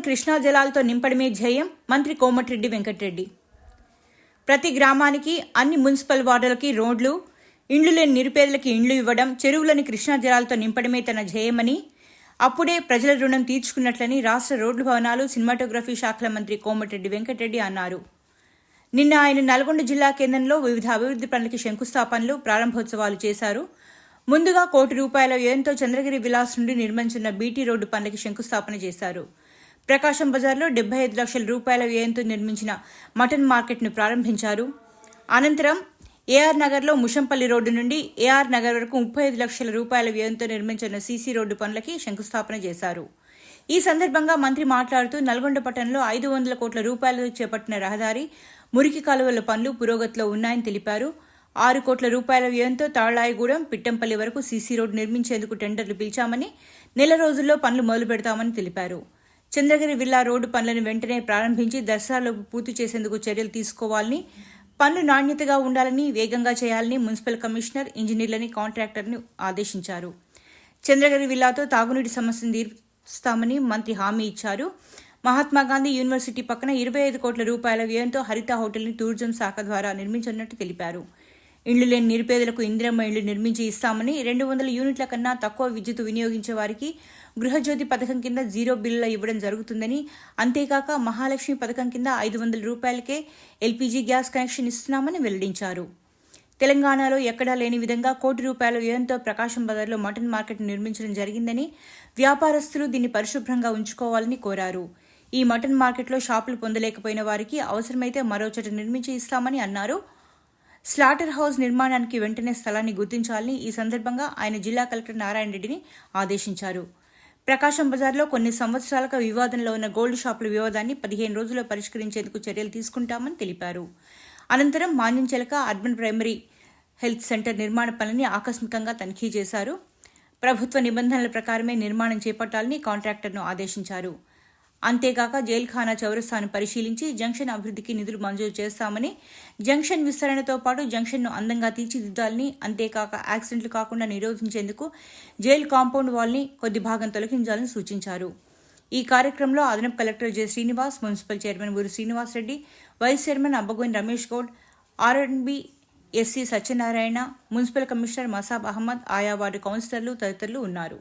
సిటీలోని కృష్ణా జలాలతో నింపడమే ధ్యేయం మంత్రి కోమటిరెడ్డి వెంకటరెడ్డి. ప్రతి గ్రామానికి అన్ని మున్సిపల్ వార్డులకి రోడ్లు ఇండ్లు లేని నిరుపేదలకి ఇండ్లు ఇవ్వడం చెరువులని కృష్ణా జలాలతో నింపడమే తన ధ్యేయమని అప్పుడే ప్రజల రుణం తీర్చుకున్నట్లని రాష్ట్ర రోడ్లు భవనాలు సినిమాటోగ్రఫీ శాఖల మంత్రి కోమటిరెడ్డి వెంకటరెడ్డి అన్నారు. నిన్న ఆయన నల్గొండ జిల్లా కేంద్రంలో వివిధ అభివృద్ధి పనులకి శంకుస్థాపనలు ప్రారంభోత్సవాలు చేశారు. ముందుగా కోటి రూపాయల వ్యయంతో చంద్రగిరి విలాస్ నుండి నిర్మించిన బీటీ రోడ్డు పనులకి శంకుస్థాపన చేశారు. ప్రకాశం బజార్లో డెబ్బై ఐదు లక్షల రూపాయల వ్యయంతో నిర్మించిన మటన్ మార్కెట్ను ప్రారంభించారు. అనంతరం ఏఆర్ నగర్లో ముషంపల్లి రోడ్డు నుండి ఏఆర్ నగర్ వరకు ముప్పై ఐదు లక్షల రూపాయల వ్యయంతో నిర్మించిన సీసీ రోడ్డు పనులకి శంకుస్థాపన చేశారు. ఈ సందర్భంగా మంత్రి మాట్లాడుతూ నల్గొండ పట్టణంలో ఐదు వందల కోట్ల రూపాయలతో చేపట్టిన రహదారి మురికి కాలువల పనులు పురోగతిలో ఉన్నాయని తెలిపారు. ఆరు కోట్ల రూపాయల వ్యయంతో తాళాయిగూడెం పిట్టంపల్లి వరకు సీసీ రోడ్డు నిర్మించేందుకు టెండర్లు పిలిచామని నెల రోజుల్లో పనులు మొదలు పెడతామని తెలిపారు. చంద్రగిరి విల్లా రోడ్డు పనులను వెంటనే ప్రారంభించి దసరాలోపు పూర్తి చేసేందుకు చర్యలు తీసుకోవాలని పనులు నాణ్యతగా ఉండాలని వేగంగా చేయాలని మున్సిపల్ కమిషనర్ ఇంజనీర్లని కాంట్రాక్టర్ని ఆదేశించారు. చంద్రగిరి విల్లాతో తాగునీటి సమస్యను తీరుస్తామని మంత్రి హామీ ఇచ్చారు. మహాత్మాగాంధీ యూనివర్సిటీ పక్కన ఇరవై ఐదు కోట్ల రూపాయల వ్యయంతో హరిత హోటల్ని టూరిజం శాఖ ద్వారా నిర్మించనున్నట్టు తెలిపారు. ఇండ్లు లేని నిరుపేదలకు ఇందిరమ్మ ఇండ్లు నిర్మించి ఇస్తామని రెండు వందల యూనిట్ల కన్నా తక్కువ విద్యుత్ వినియోగించే వారికి గృహజ్యోతి పథకం కింద జీరో బిల్లుల ఇవ్వడం జరుగుతుందని అంతేకాక మహాలక్ష్మి పథకం కింద ఐదు వందల రూపాయలకే ఎల్పీజీ గ్యాస్ కనెక్షన్ ఇస్తున్నామని వెల్లడించారు. తెలంగాణలో ఎక్కడా లేని విధంగా కోటి రూపాయల వ్యయంతో ప్రకాశం బజార్లో మటన్ మార్కెట్ నిర్మించడం జరిగిందని వ్యాపారస్తులు దీన్ని పరిశుభ్రంగా ఉంచుకోవాలని కోరారు. ఈ మటన్ మార్కెట్లో షాపులు పొందలేకపోయిన వారికి అవసరమైతే మరో చోట నిర్మించి ఇస్తామని అన్నారు. స్లాటర్ హౌస్ నిర్మాణానికి వెంటనే స్థలాన్ని గుర్తించాలని ఈ సందర్భంగా ఆయన జిల్లా కలెక్టర్ నారాయణ రెడ్డిని ఆదేశించారు. ప్రకాశం బజార్లో కొన్ని సంవత్సరాలుగా వివాదంలో ఉన్న గోల్డ్ షాపుల వివాదాన్ని పదిహేను రోజుల్లో పరిష్కరించేందుకు చర్యలు తీసుకుంటామని తెలిపారు. అనంతరం Manyamchelaka urban primary health centre నిర్మాణ పనిని ఆకస్మికంగా తనిఖీ చేశారు. ప్రభుత్వ నిబంధనల ప్రకారమే నిర్మాణం చేపట్టాలని కాంట్రాక్టర్ను ఆదేశించారు. అంతేకాక జైల్ఖానా చౌరస్తాను పరిశీలించి జంక్షన్ అభివృద్ధికి నిధులు మంజూరు చేస్తామని జంక్షన్ విస్తరణతో పాటు జంక్షన్ను అందంగా తీర్చిదిద్దాలని అంతేకాక యాక్సిడెంట్లు కాకుండా నిరోధించేందుకు జైలు కాంపౌండ్ వాల్ని కొద్ది భాగం తొలగించాలని సూచించారు. ఈ కార్యక్రమంలో అదనపు collector J Srinivas municipal chairman Guru Srinivas Reddy vice chairman Abbagoni Ramesh Goud R and B SC Satyanarayana municipal commissioner Masab Ahmed ఆయా వార్డు కౌన్సిలర్లు తదితరులు ఉన్నారు.